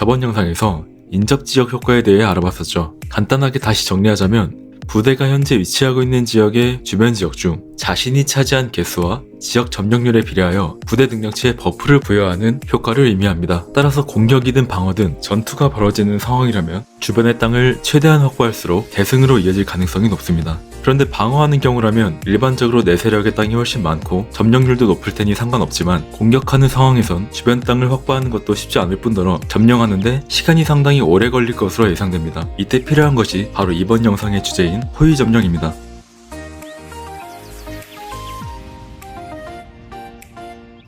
저번 영상에서 인접 지역 효과에 대해 알아봤었죠. 간단하게 다시 정리하자면 부대가 현재 위치하고 있는 지역의 주변 지역 중 자신이 차지한 개수와 지역 점령률에 비례하여 부대 능력치에 버프를 부여하는 효과를 의미합니다. 따라서 공격이든 방어든 전투가 벌어지는 상황이라면 주변의 땅을 최대한 확보할수록 대승으로 이어질 가능성이 높습니다. 그런데 방어하는 경우라면 일반적으로 내 세력의 땅이 훨씬 많고 점령률도 높을 테니 상관없지만 공격하는 상황에선 주변 땅을 확보하는 것도 쉽지 않을 뿐더러 점령하는데 시간이 상당히 오래 걸릴 것으로 예상됩니다. 이때 필요한 것이 바로 이번 영상의 주제인 호위 점령입니다.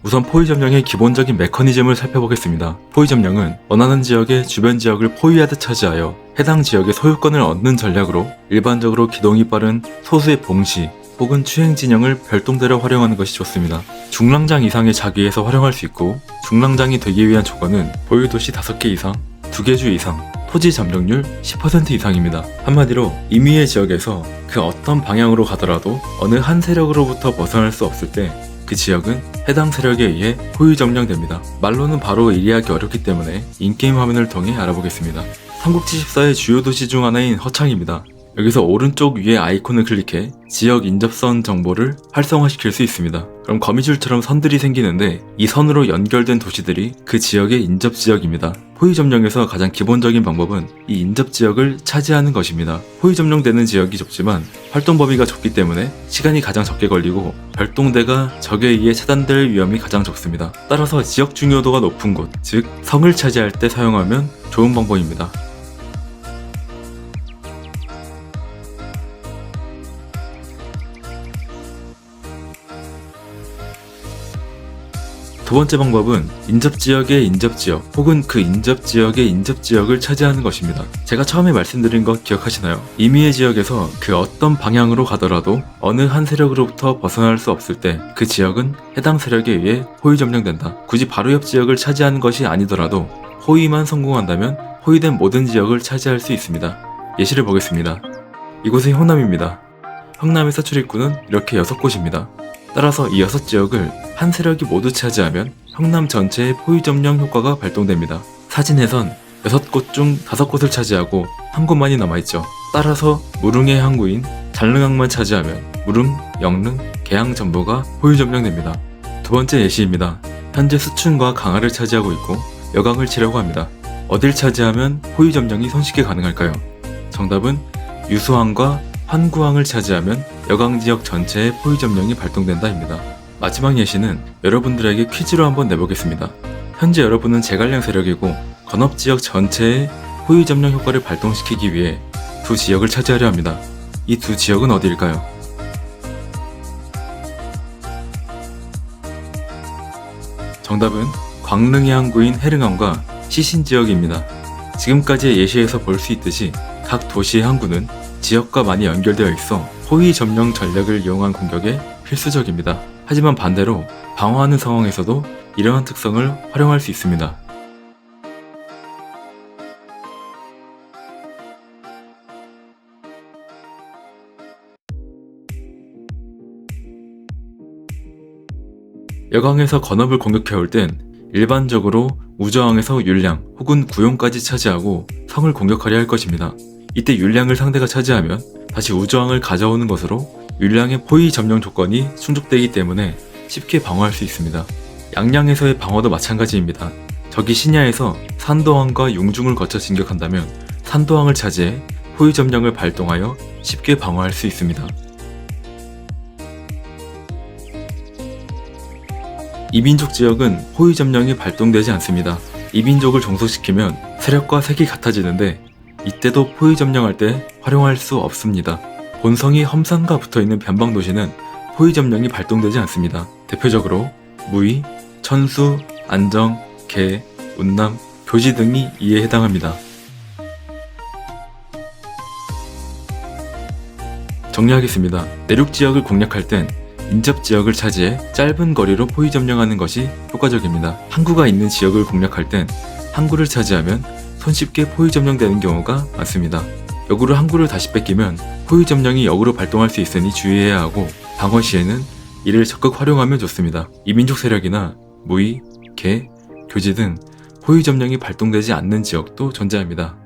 우선 포위 점령의 기본적인 메커니즘을 살펴보겠습니다. 포위 점령은 원하는 지역의 주변 지역을 포위하듯 차지하여 해당 지역의 소유권을 얻는 전략으로 일반적으로 기동이 빠른 소수의 봉시 혹은 추행 진영을 별동대로 활용하는 것이 좋습니다. 중랑장 이상의 자기에서 활용할 수 있고 중랑장이 되기 위한 조건은 보유 도시 5개 이상, 2개 주 이상, 토지 점령률 10% 이상입니다. 한마디로 임의의 지역에서 그 어떤 방향으로 가더라도 어느 한 세력으로부터 벗어날 수 없을 때 그 지역은 해당 세력에 의해 호위 점령됩니다. 말로는 바로 이해하기 어렵기 때문에 인게임 화면을 통해 알아보겠습니다. 삼국지 14의 주요 도시 중 하나인 허창입니다. 여기서 오른쪽 위에 아이콘을 클릭해 지역 인접선 정보를 활성화시킬 수 있습니다. 그럼 거미줄처럼 선들이 생기는데 이 선으로 연결된 도시들이 그 지역의 인접 지역입니다. 호위 점령에서 가장 기본적인 방법은 이 인접 지역을 차지하는 것입니다. 호위 점령되는 지역이 좁지만 활동 범위가 좁기 때문에 시간이 가장 적게 걸리고 별동대가 적에 의해 차단될 위험이 가장 적습니다. 따라서 지역 중요도가 높은 곳, 즉 성을 차지할 때 사용하면 좋은 방법입니다. 두 번째 방법은 인접 지역의 인접 지역 혹은 그 인접 지역의 인접 지역을 차지하는 것입니다. 제가 처음에 말씀드린 것 기억하시나요? 임의의 지역에서 그 어떤 방향으로 가더라도 어느 한 세력으로부터 벗어날 수 없을 때 그 지역은 해당 세력에 의해 호위 점령된다. 굳이 바로 옆 지역을 차지하는 것이 아니더라도 호위만 성공한다면 호위된 모든 지역을 차지할 수 있습니다. 예시를 보겠습니다. 이곳은 형남입니다. 형남의 서출입구는 이렇게 6곳입니다. 따라서 이 6지역을 한 세력이 모두 차지하면 형남 전체의 포위 점령 효과가 발동됩니다. 사진에선 6곳 중 5곳을 차지하고 한 곳만이 남아있죠. 따라서 무릉의 항구인 잔릉항만 차지하면 무릉, 영릉, 계양 전부가 포위 점령됩니다. 두 번째 예시입니다. 현재 수춘과 강화를 차지하고 있고 여강을 치려고 합니다. 어딜 차지하면 포위 점령이 손쉽게 가능할까요? 정답은 유수항과 환구항을 차지하면 여강 지역 전체의 포위 점령이 발동된다입니다. 마지막 예시는 여러분들에게 퀴즈로 한번 내보겠습니다. 현재 여러분은 제갈량 세력이고 건업 지역 전체의 포위 점령 효과를 발동시키기 위해 두 지역을 차지하려 합니다. 이 두 지역은 어디일까요? 정답은 광릉의 항구인 해릉항과 시신 지역입니다. 지금까지의 예시에서 볼 수 있듯이 각 도시의 항구는 지역과 많이 연결되어 있어 호위 점령 전략을 이용한 공격에 필수적입니다. 하지만 반대로 방어하는 상황에서도 이러한 특성을 활용할 수 있습니다. 여강에서 건업을 공격해올 땐 일반적으로 우저항에서 율량 혹은 구용까지 차지하고 성을 공격하려 할 것입니다. 이때 율량을 상대가 차지하면 다시 우저항을 가져오는 것으로 율량의 포위 점령 조건이 충족되기 때문에 쉽게 방어할 수 있습니다. 양양에서의 방어도 마찬가지입니다. 적이 신야에서 산도항과 용중을 거쳐 진격한다면 산도항을 차지해 포위 점령을 발동하여 쉽게 방어할 수 있습니다. 이민족 지역은 호위 점령이 발동되지 않습니다. 이민족을 종속시키면 세력과 색이 같아지는데 이때도 포위 점령할 때 활용할 수 없습니다. 본성이 험산과 붙어 있는 변방 도시는 포위 점령이 발동되지 않습니다. 대표적으로 무의, 천수, 안정, 개, 운남, 교지 등이 이에 해당합니다. 정리하겠습니다. 내륙 지역을 공략할 땐 인접 지역을 차지해 짧은 거리로 포위 점령하는 것이 효과적입니다. 항구가 있는 지역을 공략할 땐 항구를 차지하면 손쉽게 포위 점령되는 경우가 많습니다. 역으로 항구를 다시 뺏기면 포위 점령이 역으로 발동할 수 있으니 주의해야 하고 방어 시에는 이를 적극 활용하면 좋습니다. 이민족 세력이나 무의, 개, 교지 등 호위 점령이 발동되지 않는 지역도 존재합니다.